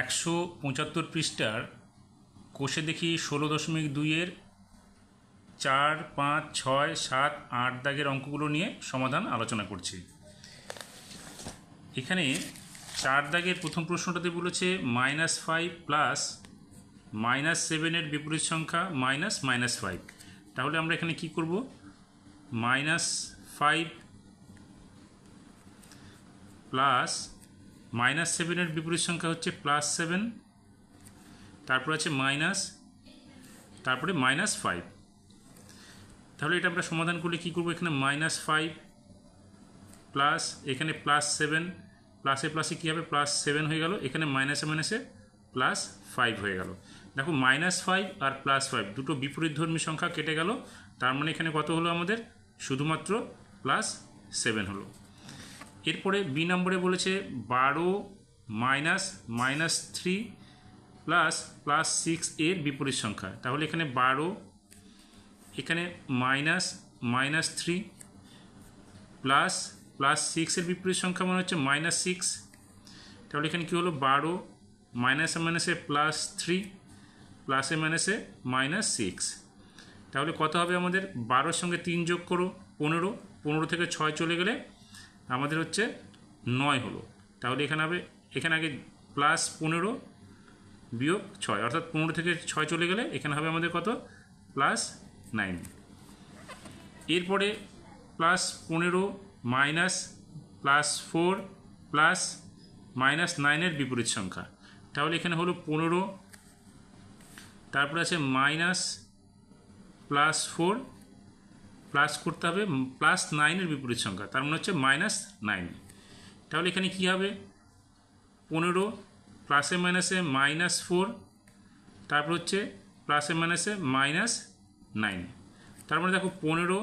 একশো পঁচাত্তর পৃষ্ঠার কোষে দেখি ষোলো দশমিক দুইয়ের চার, পাঁচ, ছয়, সাত, আট দাগের অঙ্কগুলো নিয়ে সমাধান আলোচনা করছি। এখানে চার দাগের প্রথম প্রশ্নটাতে বলেছে মাইনাস ফাইভ প্লাস মাইনাস সেভেনের বিপরীত সংখ্যা মাইনাস মাইনাস ফাইভ। তাহলে আমরা এখানে কি করব? মাইনাস ফাইভ প্লাস মাইনাস সেভেনের বিপরীত সংখ্যা হচ্ছে প্লাস সেভেন, তারপর আছে মাইনাস, তারপরে মাইনাস ফাইভ। তাহলে এটা আমরা সমাধান করলে কী করব? এখানে মাইনাস ফাইভ প্লাস, এখানে প্লাস সেভেন, প্লাসে প্লাসে কী হবে? প্লাস সেভেন হয়ে গেল, এখানে মাইনাসে মাইনাসে প্লাস ফাইভ হয়ে গেল। দেখো মাইনাস ফাইভ আর প্লাস ফাইভ, দুটো বিপরীতধর্মী সংখ্যা কেটে গেল, তার মানে এখানে কত হলো আমাদের? শুধুমাত্র প্লাস সেভেন হলো। এরপরে বি নম্বরে বলেছে বারো minus minus three plus plus six এর বিপরীত সংখ্যা। তাহলে এখানে বারো, এখানে minus minus three plus plus সিক্সের বিপরীত সংখ্যা মানে হচ্ছে মাইনাস সিক্স। তাহলে এখানে কী হলো? বারো মাইনাসে মাইনাসে প্লাস থ্রি প্লাসে মাইনাসে মাইনাস সিক্স। তাহলে কত হবে আমাদের? বারোর সঙ্গে তিন যোগ করো, পনেরো পনেরো থেকে ছয় চলে গেলে আমাদের হচ্ছে নয় হলো। তাহলে এখানে হবে, এখানে আগে প্লাস পনেরো বিয়োগ ছয়, অর্থাৎ পনেরো থেকে ছয় চলে গেলে এখানে হবে আমাদের কত? প্লাস নাইন এরপরে প্লাস পনেরো minus plus four plus minus নাইনের বিপরীত সংখ্যা। তাহলে এখানে হলো পনেরো, তারপরে আছে মাইনাস প্লাস ফোর প্লাস করতে হবে প্লাস নাইনের বিপরীত সংখ্যা। তার মানে হচ্ছে মাইনাস নাইন তাহলে এখানে কী হবে? পনেরো প্লাসে মাইনাসে মাইনাস ফোর তারপর হচ্ছে প্লাসে মাইনাসে মাইনাস নাইন তার মানে দেখো পনেরো,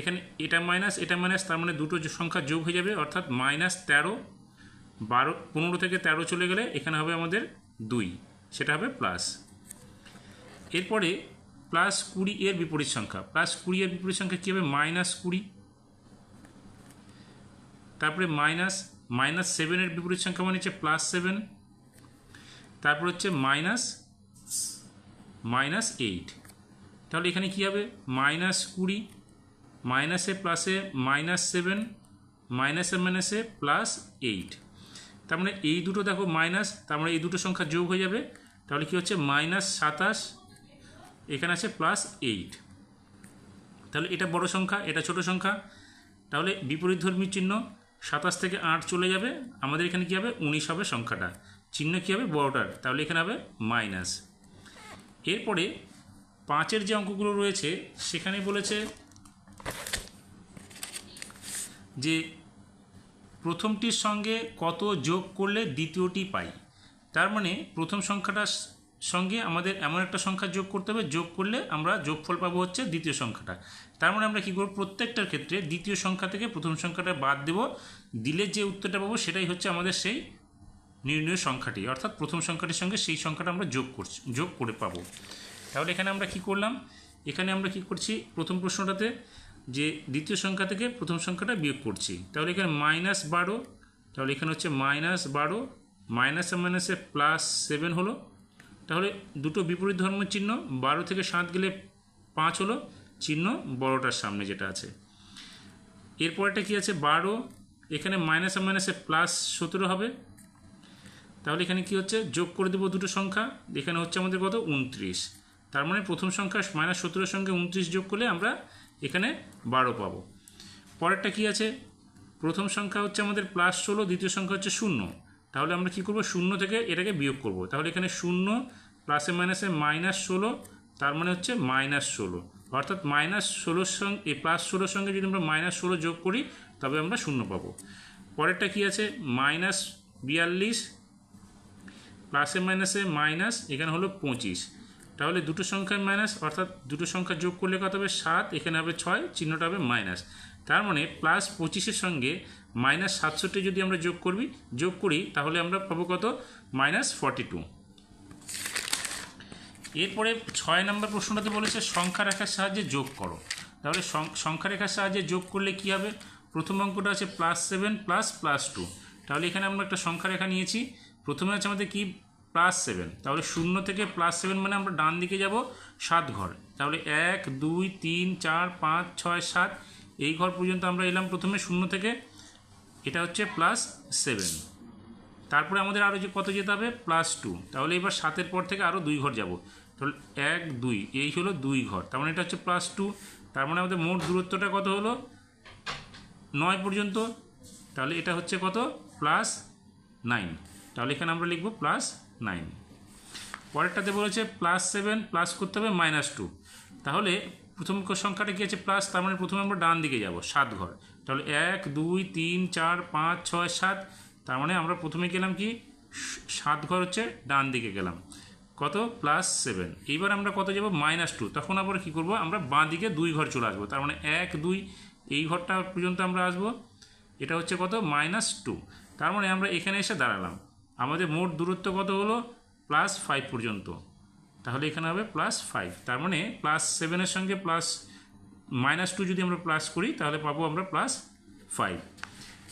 এখানে এটা মাইনাস এটা মাইনাস তার মানে দুটো সংখ্যা যোগ হয়ে যাবে, অর্থাৎ মাইনাস তেরো, বারো, পনেরো থেকে তেরো চলে গেলে এখানে হবে আমাদের দুই, সেটা হবে প্লাস এরপরে প্লাস কুড়ি এর বিপরীত সংখ্যা। প্লাস কুড়ি এর বিপরীত সংখ্যা কী হবে? মাইনাস কুড়ি। তারপরে মাইনাস মাইনাস সেভেনের বিপরীত সংখ্যা মানে হচ্ছে প্লাস সেভেন। তারপর হচ্ছে মাইনাস মাইনাস এইট। তাহলে এখানে কী হবে? মাইনাস কুড়ি, মাইনাসে প্লাসে মাইনাস সেভেন, মাইনাসে মাইনাসে প্লাস এইট। তার মানে এই দুটো দেখো মাইনাস, তার মানে এই দুটো সংখ্যা যোগ হয়ে যাবে। তাহলে কী হচ্ছে? মাইনাস সাতাশ এখানে আছে প্লাস এইট তাহলে এটা বড় সংখ্যা, এটা ছোট সংখ্যা। তাহলে বিপরীত ধর্মী চিহ্ন সাতাশ থেকে আট চলে যাবে। আমাদের এখানে কী হবে? উনিশ হবে সংখ্যাটা। চিহ্ন কী হবে? বড়টার তাহলে এখানে হবে মাইনাস এরপরে পাঁচের যে অঙ্কগুলো রয়েছে, সেখানে বলেছে যে প্রথমটির সঙ্গে কত যোগ করলে দ্বিতীয়টি পাই? তার মানে প্রথম সংখ্যাটার সঙ্গে আমাদের এমন একটা সংখ্যা যোগ করতে হবে, যোগ করলে আমরা যোগফল পাবো হচ্ছে দ্বিতীয় সংখ্যাটা। তার মানে আমরা কী করব? প্রত্যেকটার ক্ষেত্রে দ্বিতীয় সংখ্যা থেকে প্রথম সংখ্যাটা বাদ দেব, দিলে যে উত্তরটা পাবো সেটাই হচ্ছে আমাদের সেই নির্ণয় সংখ্যাটি। অর্থাৎ প্রথম সংখ্যাটির সঙ্গে সেই সংখ্যাটা আমরা যোগ করছি, যোগ করে পাবো। তাহলে এখানে আমরা কি করলাম? এখানে আমরা কি করছি? প্রথম প্রশ্নটাতে যে দ্বিতীয় সংখ্যা থেকে প্রথম সংখ্যাটা বিয়োগ করছি। তাহলে এখানে মাইনাস বারো, তাহলে এখানে হচ্ছে মাইনাস বারো, মাইনাসে মাইনাসে প্লাস সেভেন হলো। তাহলে দুটো বিপরীত ধর্ম চিহ্ন, বারো থেকে সাত গেলে পাঁচ হলো চিহ্ন বড়টার সামনে যেটা আছে। এরপরটা কি আছে? বারো, এখানে মাইনাসে মাইনাসে প্লাস সতেরো হবে। তাহলে এখানে কি হচ্ছে? যোগ করে দেবো দুটো সংখ্যা, এখানে হচ্ছে আমাদের কত? উনত্রিশ। তার মানে প্রথম সংখ্যা মাইনাস সতেরোর সঙ্গে উনত্রিশ যোগ করলে আমরা এখানে বারো পাবো। পরেরটা কি আছে? প্রথম সংখ্যা হচ্ছে আমাদের প্লাস ষোলো, দ্বিতীয় সংখ্যা হচ্ছে শূন্য। তাহলে আমরা কি করব? শূন্য থেকে এটাকে বিয়োগ করব। তাহলে এখানে শূন্য প্লাসে মাইনাসে মাইনাস ষোলো, তার মানে হচ্ছে মাইনাস ষোলো। অর্থাৎ মাইনাস ষোলোর সঙ্গে প্লাস ষোলোর সঙ্গে যদি আমরা মাইনাস ষোলো যোগ করি, তবে আমরা শূন্য পাবো। পরেরটা কি আছে? মাইনাস বিয়াল্লিশ, প্লাসে মাইনাসে মাইনাস এখানে হলো পঁচিশ। তাহলে দুটো সংখ্যায় মাইনাস অর্থাৎ দুটো সংখ্যা যোগ করলে কত হবে? সাত, এখানে হবে ছয়, চিহ্নটা হবে মাইনাস তার মানে প্লাস পঁচিশের সঙ্গে মাইনাস সাতষট্টি যদি আমরা যোগ করবি, যোগ করি, তাহলে আমরা পাবো কত? মাইনাস ফর্টি টু এরপরে ছয় নম্বর প্রশ্নটাতে বলেছে সংখ্যা রেখার সাহায্যে যোগ করো। তাহলে সংখ্যা রেখার সাহায্যে যোগ করলে কী হবে? প্রথম অঙ্কটা আছে plus seven plus plus two তাহলে এখানে আমরা একটা সংখ্যা রেখা নিয়েছি। প্রথমে আছে আমাদের কি? প্লাস সেভেন তাহলে শূন্য থেকে প্লাস সেভেন মানে আমরা ডান দিকে যাব, সাত ঘর। তাহলে এক, দুই, তিন, চার, পাঁচ, ছয়, সাত, এই ঘর পর্যন্ত আমরা এলাম প্রথমে শূন্য থেকে। এটা হচ্ছে প্লাস সেভেন তারপরে আমাদের আরও যে কত যেতে হবে? প্লাস টু তাহলে এবার সাতের পর থেকে আরও দুই ঘর যাব। তাহলে এক দুই, এই হলো দুই ঘর। তার মানে এটা হচ্ছে প্লাস টু তার মানে আমাদের মোট দূরত্বটা কত হলো? নয় পর্যন্ত, তাহলে এটা হচ্ছে কত? প্লাস নাইন তাহলে এখানে আমরা লিখব প্লাস নাইন পরেরটাতে বলেছে প্লাস সেভেন প্লাস করতে হবে মাইনাস টু তাহলে প্রথম সংখ্যাটা কী আছে? প্লাস তার মানে প্রথমে আমরা ডান দিকে যাব, সাত ঘর। তাহলে এক, দুই, তিন, চার, পাঁচ, ছয়, সাত। তার মানে আমরা প্রথমে গেলাম কি? সাত ঘর হচ্ছে ডান দিকে গেলাম। কত? Plus seven. এইবার আমরা কত যাব? Minus two. তখন আবার কী করব? আমরা বাঁ দিকে দুই ঘর চলে আসব। তার মানে এক, দুই, এই ঘরটা পর্যন্ত আমরা আসব। এটা হচ্ছে কত? Minus two. তার মানে আমরা এখানে এসে দাঁড়ালাম। আমাদের মোট দূরত্ব কত হলো? প্লাস ফাইভ পর্যন্ত। তাহলে এখানে হবে প্লাস ফাইভ। তার মানে প্লাস সেভেনের সঙ্গে প্লাস মাইনাস টু যদি আমরা প্লাস করি, তাহলে পাবো আমরা প্লাস ফাইভ।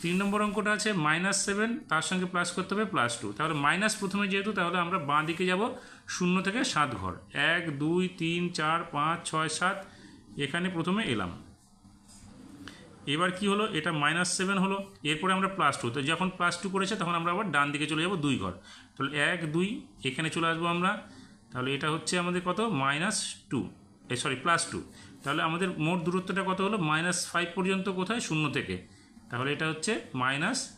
তিন নম্বর অঙ্কটা আছে মাইনাস সেভেন তার সঙ্গে প্লাস করতে হবে প্লাস টু তাহলে মাইনাস প্রথমে যেহেতু, তাহলে আমরা বাঁ দিকে যাব, শূন্য থেকে সাত ঘর। এক, দুই, তিন, চার, পাঁচ, ছয়, সাত, এখানে প্রথমে এলাম। এবার কি হলো? এটা মাইনাস সেভেন হলো। এরপরে আমরা প্লাস টু তো যখন প্লাস টু করেছে, তখন আমরা আবার ডান দিকে চলে যাব দুই ঘর। তাহলে এক, দুই, এখানে চলে আসব আমরা। তাহলে এটা হচ্ছে আমাদের কত? Minus two sorry plus two তাহলে আমাদের মোট দূরত্বটা কত হলো? মাইনাস ফাইভ পর্যন্ত কোথায়? শূন্য থেকে। তাহলে এটা হচ্ছে মাইনাস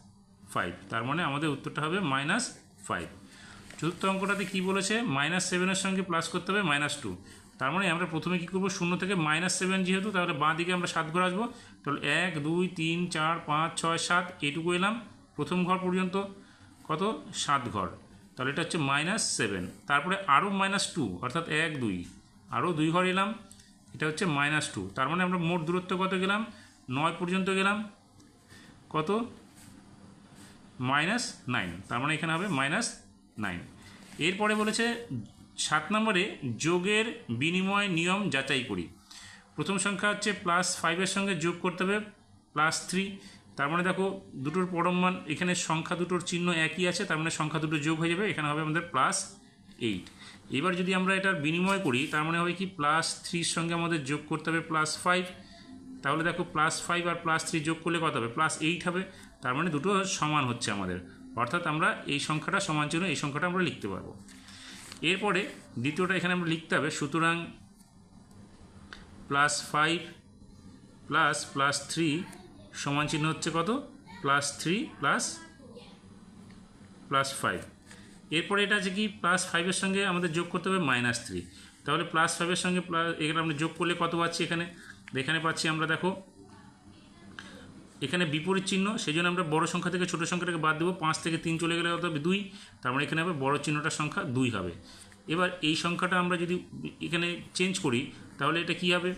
ফাইভ তার মানে আমাদের উত্তরটা হবে মাইনাস ফাইভ চতুর্থ অঙ্কটাতে কী বলেছে? মাইনাস সেভেনের সঙ্গে প্লাস করতে হবে মাইনাস টু তার মানে আমরা প্রথমে কী করব? শূন্য থেকে মাইনাস সেভেন যেহেতু, তাহলে বাঁ দিকে আমরা সাত ঘর আসব। তাহলে এক, দুই, তিন, চার, পাঁচ, ছয়, সাত এটুকু এলাম। প্রথম ঘর পর্যন্ত কত? সাত ঘর। তাহলে এটা হচ্ছে মাইনাস সেভেন তারপরে আরও মাইনাস টু অর্থাৎ এক, দুই। আরও দুই ঘর এলাম। এটা হচ্ছে মাইনাস টু তার মানে আমরা মোট দূরত্ব কত গেলাম? নয় পর্যন্ত গেলাম। কত? Minus nine. তার মানে এখানে হবে মাইনাস নাইন। এরপরে বলেছে সাত নম্বরে যোগের বিনিময় নিয়ম যাচাই করি। প্রথম সংখ্যা হচ্ছে প্লাস ফাইভের সঙ্গে যোগ করতে হবে প্লাস থ্রি তার মানে দেখো, দুটোর পরম মান, এখানে সংখ্যা দুটোর চিহ্ন একই আছে, তার মানে সংখ্যা দুটো যোগ হয়ে যাবে, এখানে হবে আমাদের প্লাস এইট এবার যদি আমরা এটার বিনিময় করি, তার মানে হবে কি প্লাস থ্রির সঙ্গে আমাদের যোগ করতে হবে প্লাস ফাইভ তাহলে দেখো প্লাস ফাইভ আর প্লাস থ্রি যোগ করলে কত হবে? প্লাস এইট হবে। তার মানে দুটো সমান হচ্ছে আমাদের। অর্থাৎ আমরা এই সংখ্যাটা সমান চিহ্ন, এই সংখ্যাটা আমরা লিখতে পারব। এরপরে দ্বিতীয়টা এখানে আমরা লিখতে হবে, সুতরাং plus five plus plus three সমান চিহ্ন হচ্ছে কত? Plus three plus plus five এরপরে এটা আছে কি? প্লাস ফাইভের সঙ্গে আমাদের যোগ করতে হবে মাইনাস থ্রি তাহলে প্লাস ফাইভের সঙ্গে প্লাস এখানে আমরা যোগ করলে কত পাচ্ছি এখানে? এখানে পাচ্ছি আমরা, দেখো। এখানে বিপরীত চিহ্ন সেই জন্য আমরা বড় সংখ্যা থেকে ছোট সংখ্যাটাকে বাদ দেবো। পাঁচ থেকে তিন চলে গেলে হবে দুই, তার মানে এখানে হবে বড় চিহ্নটার সংখ্যা দুই হবে। এবার এই সংখ্যাটা আমরা যদি এখানে চেঞ্জ করি, তাহলে এটা কী হবে?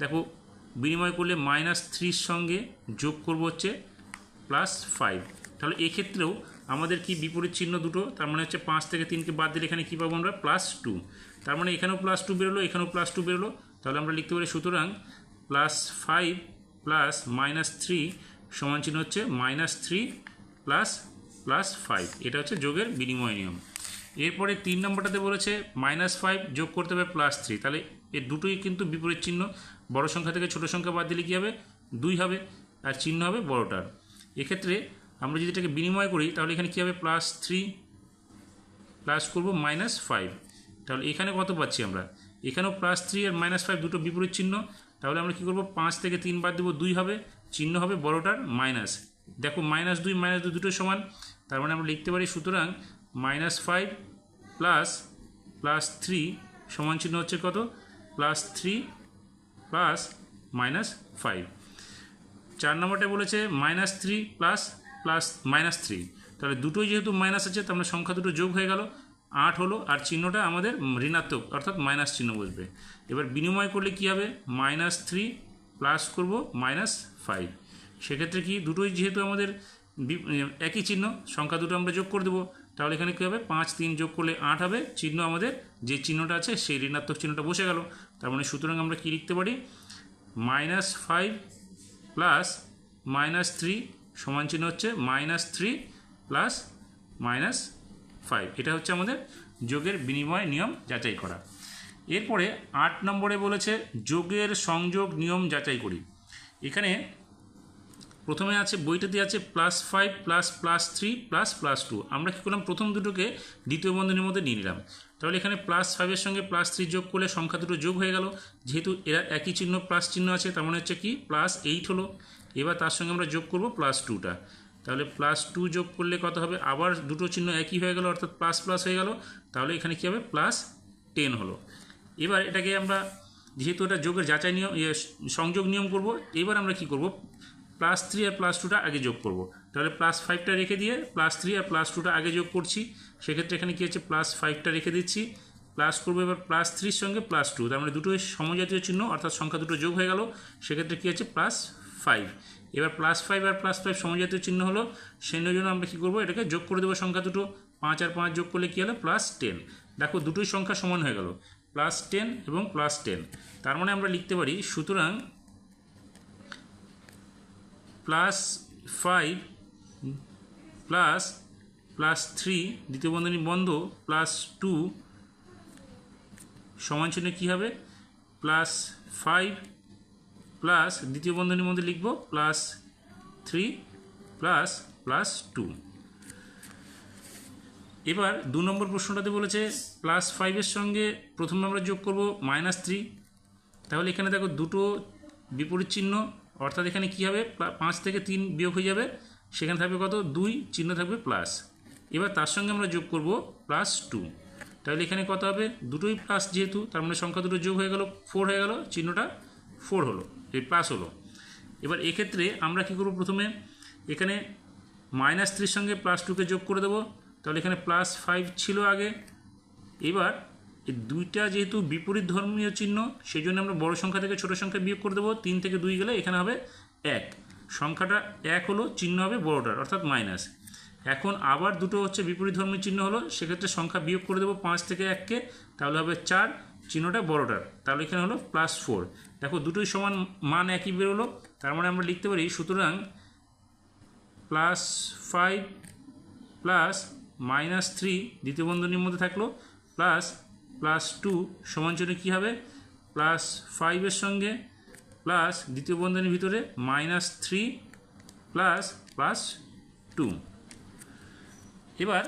দেখো, বিনিময় করলে মাইনাস থ্রির সঙ্গে যোগ করব হচ্ছে প্লাস ফাইভ তাহলে এক্ষেত্রেও আমাদের কি বিপরীত চিহ্ন দুটো, তার মানে হচ্ছে পাঁচ থেকে তিনকে বাদ দিলে এখানে কী পাবো আমরা? প্লাস টু তার মানে এখানেও প্লাস টু বেরোলো, এখানেও প্লাস টু বেরোলো। তাহলে আমরা লিখতে পারি সুতরাং plus five plus minus three সমান চিহ্ন হচ্ছে minus three plus plus five এটা হচ্ছে যোগের বিনিময় নিয়ম। এরপরে তিন নম্বরটাতে বলেছে মাইনাস ফাইভ যোগ করতে হবে প্লাস থ্রি তাহলে এর দুটোই কিন্তু বিপরীত চিহ্ন। বড় সংখ্যা থেকে ছোট সংখ্যা বাদ দিলে কী হবে? দুই হবে। আর চিহ্ন হবে বড়টার। এক্ষেত্রে আমরা যদি এটাকে বিনিময় করি, তাহলে এখানে কী হবে? প্লাস থ্রি প্লাস করব মাইনাস ফাইভ তাহলে এখানে কত পাচ্ছি আমরা? এখানেও প্লাস থ্রি আর মাইনাস ফাইভ দুটো বিপরীত চিহ্ন। তাহলে আমরা কী করব? পাঁচ থেকে তিন বাদ দেবো, দুই হবে, চিহ্ন হবে বড়টার মাইনাস দেখো মাইনাস দুই মাইনাস দুই দুটো সমান। তার মানে আমরা লিখতে পারি সুতরাং minus five plus plus three সমান চিহ্ন হচ্ছে কত? Plus three plus minus five চার নম্বরটা বলেছে minus three plus plus minus three তাহলে দুটোই যেহেতু মাইনাস আছে মানে সংখ্যা দুটো যোগ হয়ে গেল। আট হলো আর চিহ্নটা আমাদের ঋণাত্মক, অর্থাৎ মাইনাস চিহ্ন বসবে। এবার বিনিময় করলে কী হবে? মাইনাস থ্রি প্লাস করব মাইনাস ফাইভ সেক্ষেত্রে কি? দুটোই যেহেতু আমাদের একই চিহ্ন, সংখ্যা দুটো আমরা যোগ করে দেবো। তাহলে এখানে কী হবে? পাঁচ তিন যোগ করলে আট হবে। চিহ্ন আমাদের যে চিহ্নটা আছে, সেই ঋণাত্মক চিহ্নটা বসে গেল। তার মানে সুতরাং আমরা কী লিখতে পারি? Minus five plus minus three সমান চিহ্ন হচ্ছে minus three plus minus five এটা হচ্ছে আমাদের যোগের বিনিময় নিয়ম যাচাই করা। এরপরে আট নম্বরে বলেছে যোগের সংযোগ নিয়ম যাচাই করি। এখানে প্রথমে আছে বইটাতে আছে plus five plus plus three plus plus two আমরা কী করলাম? প্রথম দুটোকে দ্বিতীয় বন্ধনীর মধ্যে নিয়ে নিলাম। তাহলে এখানে প্লাস ফাইভের সঙ্গে প্লাস থ্রি যোগ করলে সংখ্যা দুটো যোগ হয়ে গেল। যেহেতু এরা একই চিহ্ন প্লাস চিহ্ন আছে, তার মানে হচ্ছে কি? প্লাস এইট হলো। এবার তার সঙ্গে আমরা যোগ করব প্লাস টুটা তাহলে প্লাস টু যোগ করলে কত হবে? আবার দুটো চিহ্ন একই হয়ে গেল অর্থাৎ প্লাস প্লাস হয়ে গেল। তাহলে এখানে কী হবে? প্লাস টেন হলো। এবার এটাকে আমরা যেহেতু এটা যোগের যাচাই নিয়ম ইয়ে, সংযোগ নিয়ম করব এবার আমরা কি করব? প্লাস থ্রি আর প্লাস টুটা আগে যোগ করব। তাহলে প্লাস ফাইভটা রেখে দিয়ে প্লাস থ্রি আর প্লাস টুটা আগে যোগ করছি। সেক্ষেত্রে এখানে কী হচ্ছে? প্লাস ফাইভটা রেখে দিচ্ছি। প্লাস করব এবার প্লাস থ্রির সঙ্গে প্লাস টু তার মানে দুটোই সমজাতীয় চিহ্ন অর্থাৎ সংখ্যা দুটো যোগ হয়ে গেল। সেক্ষেত্রে কী হচ্ছে? প্লাস ফাইভ এবার প্লাস ফাইভ আর প্লাস ফাইভ সমজাতীয় চিহ্ন হলো, সেই জন্য আমরা কী করব? এটাকে যোগ করে দেবো সংখ্যা দুটো। পাঁচ আর পাঁচ যোগ করলে কী হলো? প্লাস টেন দেখো দুটোই সংখ্যা সমান হয়ে গেল। প্লাস টেন এবং প্লাস টেন তার মানে আমরা লিখতে পারি, সুতরাং plus five plus plus three দ্বিতীয় বন্ধনী বন্ধ প্লাস টু সমান চিহ্ন কী হবে? প্লাস ফাইভ প্লাস দ্বিতীয় বন্ধনীর মধ্যে লিখব plus three plus plus two এবার দু নম্বর প্রশ্নটাতে বলেছে প্লাস ফাইভের সঙ্গে প্রথমে আমরা যোগ করব মাইনাস থ্রি তাহলে এখানে দেখো দুটো বিপরীত চিহ্ন, অর্থাৎ এখানে কী হবে? পাঁচ থেকে তিন বিয়োগ হয়ে যাবে। সেখানে থাকবে কত? দুই, চিহ্ন থাকবে প্লাস এবার তার সঙ্গে আমরা যোগ করব প্লাস টু তাহলে এখানে কত হবে? দুটোই প্লাস যেহেতু, তার মানে সংখ্যা দুটো যোগ হয়ে গেল ফোর হয়ে গেল, চিহ্নটা ফোর হলো এই প্লাস হলো। এবার এক্ষেত্রে আমরা কী করব প্রথমে? এখানে মাইনাস থ্রির সঙ্গে প্লাস টুকে যোগ করে দেবো। তাহলে এখানে প্লাস ফাইভ ছিল আগে। এবার এই দুইটা যেহেতু বিপরীত ধর্মীয় চিহ্ন সেই জন্য আমরা বড় সংখ্যা থেকে ছোট সংখ্যা বিয়োগ করে দেবো। তিন থেকে দুই গেলে এখানে হবে এক। সংখ্যাটা এক হলো, চিহ্ন হবে বড়টার, অর্থাৎ মাইনাস এখন আবার দুটো হচ্ছে বিপরীত ধর্মীয় চিহ্ন হলো, সেক্ষেত্রে সংখ্যা বিয়োগ করে দেবো পাঁচ থেকে এককে। তাহলে হবে চার, চিহ্নটা বড়টার। তাহলে এখানে হলো প্লাস ফোর দেখো, দুটোই সমান মান একই বেরোলো। তার মানে আমরা লিখতে পারি, সুতরাং plus five plus minus three দ্বিতীয় বন্ধনীর মধ্যে থাকল প্লাস প্লাস টু সমান কী হবে? প্লাস ফাইভের সঙ্গে প্লাস দ্বিতীয় বন্ধনীর ভিতরে minus three plus plus two এবার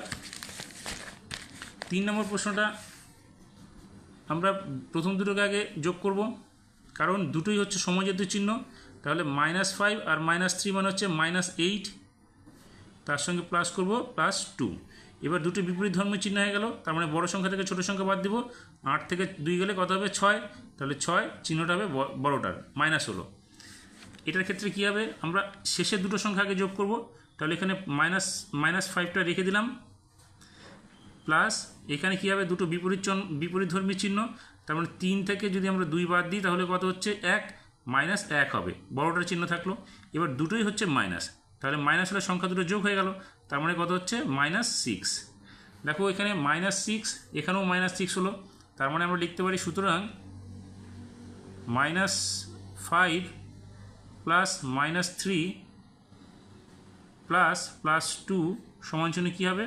তিন নম্বর প্রশ্নটা আমরা প্রথম দুটোকে আগে যোগ করব। কারণ দুটোই হচ্ছে সমজাতীয় চিহ্ন। তাহলে মাইনাস ফাইভ আর মাইনাস থ্রি মানে হচ্ছে মাইনাস এইট তার সঙ্গে প্লাস করব প্লাস টু এবার দুটো বিপরীত ধর্মের চিহ্ন হয়ে গেল। তার মানে বড় সংখ্যা থেকে ছোট সংখ্যা বাদ দিব। আট থেকে দুই গেলে কত হবে? ছয়। তাহলে ছয়, চিহ্নটা হবে বড়টার মাইনাস হলো। এটার ক্ষেত্রে কী হবে? আমরা শেষের দুটো সংখ্যাকে যোগ করব। তাহলে এখানে মাইনাস মাইনাস ফাইভটা রেখে দিলাম। প্লাস এখানে কী হবে? দুটো বিপরীত বিপরীত ধর্মী চিহ্ন। তার মানে তিন থেকে যদি আমরা দুই বাদ দিই, তাহলে কত হচ্ছে? এক মাইনাস এক হবে। বড়টার চিহ্ন থাকল। এবার দুটোই হচ্ছে মাইনাস। তাহলে মাইনাস হলে সংখ্যা দুটো যোগ হয়ে গেল। তার মানে কত হচ্ছে? Minus six. দেখো এখানে মাইনাস সিক্স, এখানেও মাইনাস সিক্স হলো। তার মানে আমরা লিখতে পারি সুতরাং minus five plus minus three plus plus two সমান চিহ্ন কী হবে?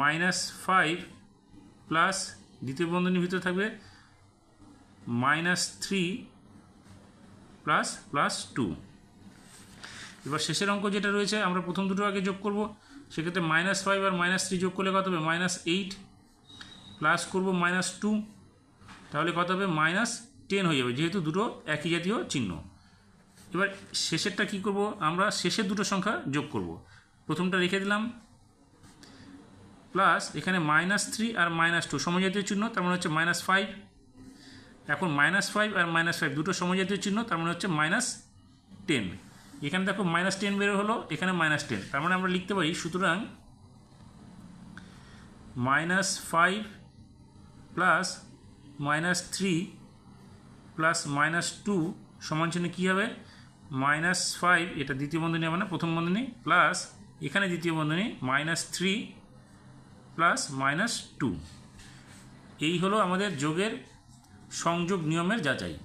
মাইনাস ফাইভ প্লাস দ্বিতীয় বন্ধনীর ভিতরে থাকবে minus three plus plus two এবার শেষের অঙ্ক যেটা রয়েছে, আমরা প্রথম দুটো আগে যোগ করব। সেক্ষেত্রে মাইনাস ফাইভ আর মাইনাস থ্রি যোগ করলে কত হবে? মাইনাস এইট প্লাস করব মাইনাস টু তাহলে কত হবে? মাইনাস টেন হয়ে যাবে, যেহেতু দুটো একই জাতীয় চিহ্ন। এবার শেষেরটা কি করব? আমরা শেষের দুটো সংখ্যা যোগ করব। প্রথমটা রেখে দিলাম। প্লাস এখানে মাইনাস থ্রি আর মাইনাস টু সমজাতীয় চিহ্ন, তার মানে হচ্ছে মাইনাস ফাইভ এখন মাইনাস ফাইভ আর মাইনাস ফাইভ দুটো সমজাতীয় চিহ্ন, তার মানে হচ্ছে মাইনাস টেন এখানে দেখো মাইনাস টেন বের হলো, এখানে মাইনাস টেন তার মানে আমরা লিখতে পারি সুতরাং minus five plus minus three plus minus two সমান চিহ্ন কী হবে? মাইনাস ফাইভ এটা দ্বিতীয় বন্ধনী হবে না, প্রথম বন্ধনী। প্লাস এখানে দ্বিতীয় বন্ধনী minus three plus minus two এই হলো আমাদের যোগের সংযোগ নিয়মের যাচাই।